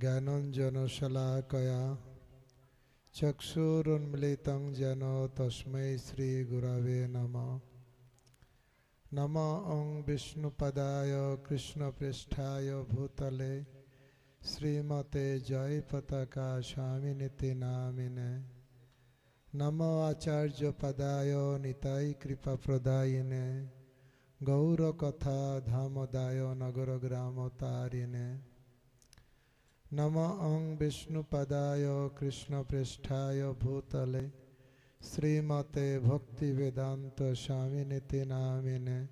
জ্ঞানঞ্জনশলাকয়া চক্ষুরুন্মিলিतं যেন তস্मै শ্রীগুরবে নমঃ। নম ওং বিষ্ণুপদায় কৃষ্ণপৃষ্ঠায় ভূতলে, শ্রীমতে জয় পতাকা স্বামিনীতি নামিনে। নম আচার্য পদায় নিতাই কৃপা প্রদায়িনে গৌরকথা ধামদায় নগর গ্রাম তারিণে নম ওং বিষ্ণুপদায় কৃষ্ণপৃষ্ঠায় ভূতলে শ্রীমতে ভক্তিবেদান্ত স্বামিনীতি নামিনে।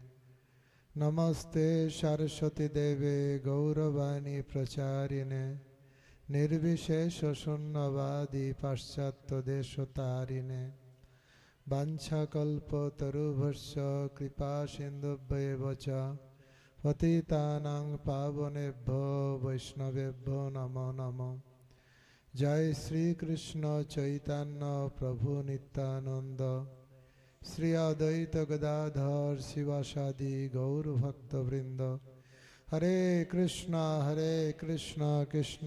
নমস্তে সরস্বতী দেবে গৌরবাণী প্রচারিণে। নির্বিশেষ শূন্যবাদী পাশ্চাত্য দেশতারিণে। বাঞ্ছাকল্পতরুভর্ষ কৃপা সিন্ধুভ্যেব চ পতিতানাং পাবনেভ্যো বৈষ্ণবেভ্যো নমো নমঃ। জয় শ্রীকৃষ্ণ চৈতন্য প্রভু নিত্যানন্দ। শ্রী অদ্বৈত গদাধর শিবাসাদি গৌরভক্তবৃন্দ হরে কৃষ্ণ হরে কৃষ্ণ কৃষ্ণ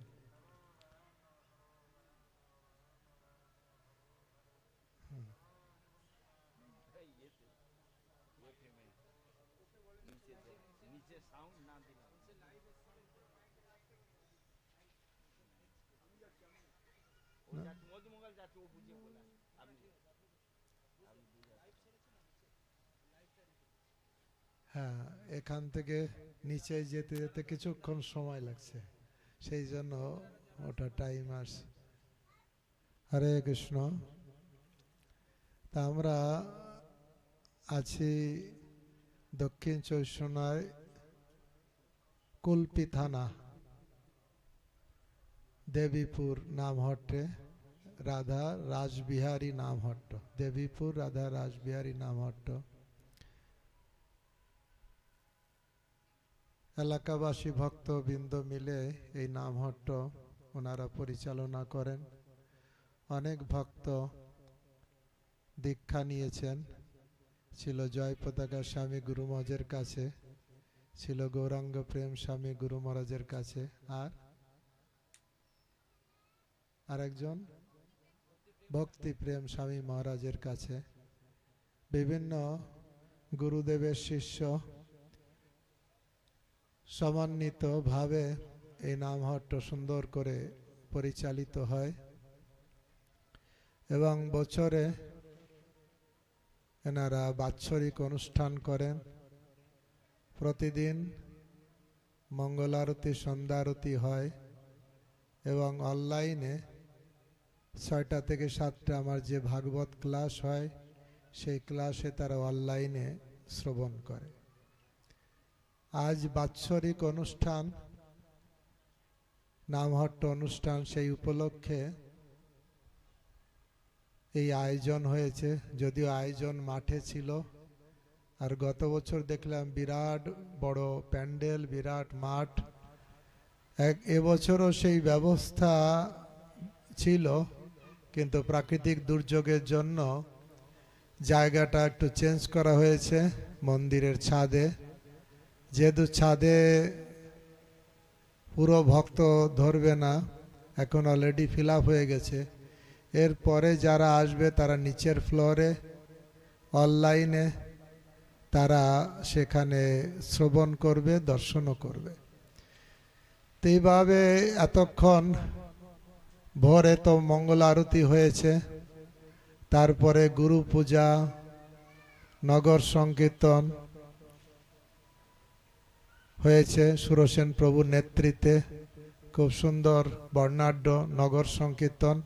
সাউন্ড না হ্যাঁ এখান থেকে নিচে যেতে যেতে কিছুক্ষণ সময় লাগছে। সেই জন্য ওটা টাইম আসছে হরে কৃষ্ণ। তা আমরা আছি দক্ষিণ চৈশনায় কুলপি থানা দেবীপুর নামহট্টে, রাধা রাসবিহারী নামহট্ট, দেবীপুর, রাধা রাসবিহারী নামহট্ট। এলাকাবাসী ভক্তবৃন্দ মিলে এই নামহট্ট ওনারা পরিচালনা করেন। অনেক ভক্ত দীক্ষা নিয়েছেন। ছিল জয় পতাকা স্বামী গুরু মহারাজের কাছে, ছিল গৌরাঙ্গ প্রেম স্বামী গুরু মহারাজের কাছে। আর আরেকজন ভক্তি প্রেম স্বামী মহারাজের কাছে। বিভিন্ন গুরুদেবের শিষ্য সমন্বিতভাবে এই নামহট্ট সুন্দর করে পরিচালিত হয়। এবং বছরে এনারা বাৎসরিক অনুষ্ঠান করেন। প্রতিদিন মঙ্গলারতি, সন্ধ্যারতি হয় এবং অনলাইনে ছয়টা থেকে সাতটা আমার যে ভাগবত ক্লাস হয়, সেই ক্লাসে তারা অনলাইনে শ্রবণ করে। আজ বাৎসরিক অনুষ্ঠান, নামহট্ট অনুষ্ঠান সেই উপলক্ষে এই আয়োজন হয়েছে, যদিও আয়োজন মাঠে ছিল। আর গত বছর দেখলাম বিরাট বড় প্যান্ডেল, বিরাট মাঠ। এক এবছরও সেই ব্যবস্থা ছিল, কিন্তু প্রাকৃতিক দুর্যোগের জন্য জায়গাটা একটু চেঞ্জ করা হয়েছে মন্দিরের ছাদে। যেহেতু ছাদে পুরো ভক্ত ধরবে না, এখন অলরেডি ফিল হয়ে গেছে। এরপরে যারা আসবে তারা নিচের ফ্লোরে, অনলাইনে তারা সেখানে শ্রবণ করবে, দর্শনও করবে। তো এইভাবে এতক্ষণ ভোরে তো মঙ্গল আরতি হয়েছে, তারপরে গুরু পূজা, নগর সংকীর্তন হয়েছে সুরসেন প্রভুর নেতৃত্বে। খুব সুন্দর বর্ণাঢ্য নগর সংকীর্তন।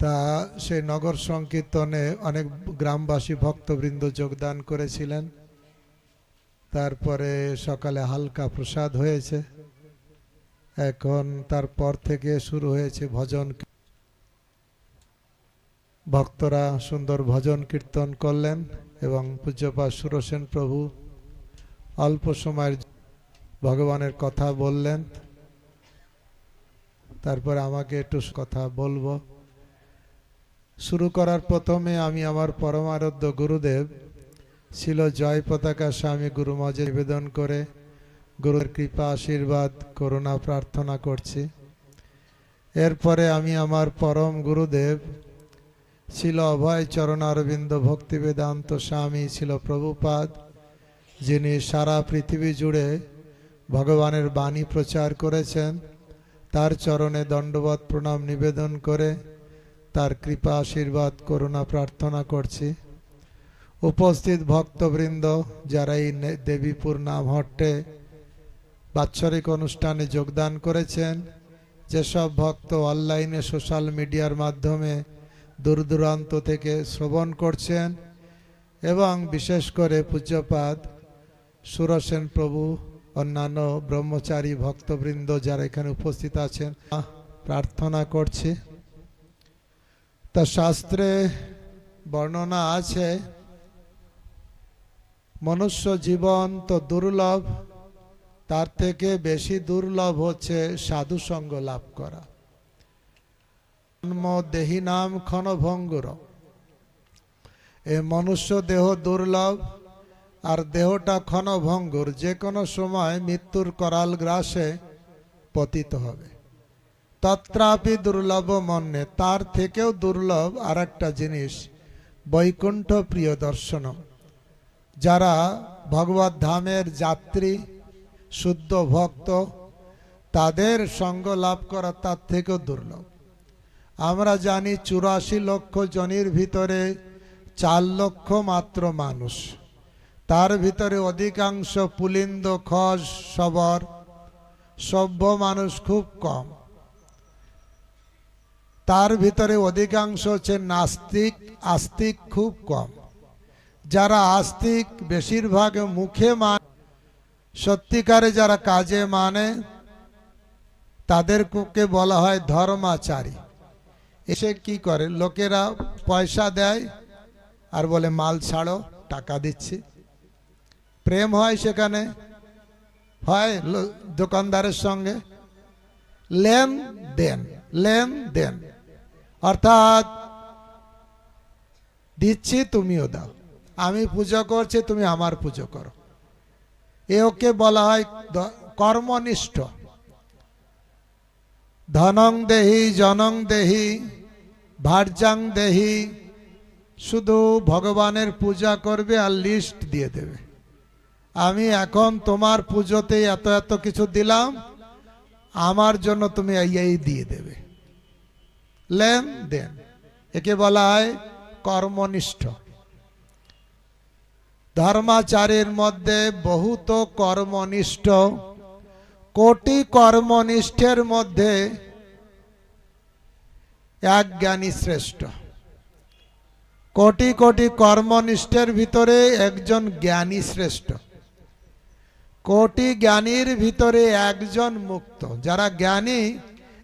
তা সেই নগর সংকীর্তনে অনেক গ্রামবাসী ভক্তবৃন্দ যোগদান করেছিলেন। তারপরে সকালে হালকা প্রসাদ হয়েছে। এখন তারপর থেকে শুরু হয়েছে ভজন ভক্তরা সুন্দর ভজন কীর্তন করলেন এবং পূজ্যপাত সুরসেন প্রভু অল্প সময়ের ভগবানের কথা বললেন। তারপর আমাকে একটু কথা বলব। শুরু করার প্রথমে আমি আমার পরমারাধ্য গুরুদেব ছিল জয় পতাকা স্বামী গুরু মজে নিবেদন করে। গুরুর কৃপা, আশীর্বাদ, করুণা প্রার্থনা করছি। এরপরে আমি আমার পরম গুরুদেব ছিল অভয় চরণারবিন্দ ভক্তি বেদান্ত স্বামী ছিল প্রভুপাদ, যিনি সারা পৃথিবী জুড়ে ভগবানের বাণী প্রচার করেছেন। তার চরণে দণ্ডবত প্রণাম নিবেদন করে তার কৃপা, আশীর্বাদ, করুণা প্রার্থনা করছি। উপস্থিত ভক্তবৃন্দ যারা এই দেবীপুর নামহট্টে বাৎসরিক অনুষ্ঠানে যোগদান করেছেন, যেসব ভক্ত অনলাইনে সোশ্যাল মিডিয়ার মাধ্যমে দূর দূরান্ত থেকে শ্রবণ করছেন এবং বিশেষ করে পূজ্যপাদ সুরসেন প্রভু, অন্যান্য ব্রহ্মচারী ভক্তবৃন্দ যারা এখানে উপস্থিত আছেন প্রার্থনা করছি। তা শাস্ত্রে বর্ণনা আছে, মনুষ্য জীবন তো দুর্লভ, তার থেকে বেশি দুর্লভ হচ্ছে সাধু সঙ্গ লাভ করা। জন্ম দেহি নাম ক্ষণভঙ্গুর। এ মনুষ্য দেহ দুর্লভ, আর দেহটা ক্ষণভঙ্গুর, যে কোনো সময় মৃত্যুর করাল গ্রাসে পতিত হবে। তত্রাপি দুর্লভ মন্যে, তার থেকেও দুর্লভ আর একটা জিনিস, বৈকুণ্ঠ প্রিয় দর্শন। যারা ভগবত ধামের যাত্রী, শুদ্ধ ভক্ত, তাদের সঙ্গ লাভ করা তার থেকেও দুর্লভ। আমরা জানি চুরাশি লক্ষ জনের ভিতরে চার লক্ষ মাত্র মানুষ। তার ভিতরে অধিকাংশ পুলিন্দ খস সবর, সভ্য মানুষ খুব কম। তার ভিতরে অধিকাংশ হচ্ছে নাস্তিক, আস্তিক খুব কম। যারা আস্তিক, বেশিরভাগ মুখে মানে সত্যিকারে যারা কাজে মানে তাদেরকে বলা হয় ধর্মাচারী। এসে কি করে? লোকেরা পয়সা দেয় আর বলে, মাল ছাড়ো, টাকা দিচ্ছি। প্রেম হয় সেখানে, হয় দোকানদারের সঙ্গে। লেন দেন লেন দেন অর্থাৎ দিচ্ছি তুমিও দাও। আমি পুজো করছি, তুমি আমার পুজো করো। এ ওকে বলা হয় কর্মনিষ্ঠ। ধনং দেহি, জনং দেহি, ভার্যাং দেহি, শুধু ভগবানের পূজা করবে আর লিস্ট দিয়ে দেবে। আমি এখন তোমার পুজোতে এত এত কিছু দিলাম, আমার জন্য তুমি এই দিয়ে দেবে। লেন দেন একে বলা হয় কর্মনিষ্ঠ। ধর্মাচারের মধ্যে বহুত কর্মনিষ্ঠ, কোটি কর্মনিষ্ঠের মধ্যে এক জ্ঞানী শ্রেষ্ঠ। কোটি কোটি কর্মনিষ্ঠের ভিতরে একজন জ্ঞানী শ্রেষ্ঠ। কোটি জ্ঞানীর ভিতরে একজন মুক্ত। যারা জ্ঞানী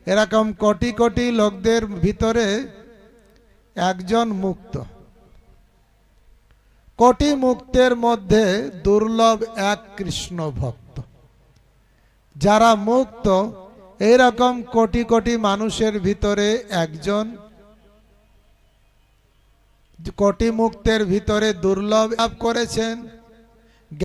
এরকম কোটি কোটি লোকদের ভিতরে একজন মুক্ত। কোটি মুক্তের মধ্যে দুর্লভ এক কৃষ্ণ ভক্ত। যারা মুক্ত, এরকম কোটি কোটি মানুষের ভিতরে একজন। কোটি মুক্তের ভিতরে দুর্লভ লাভ করেছেন।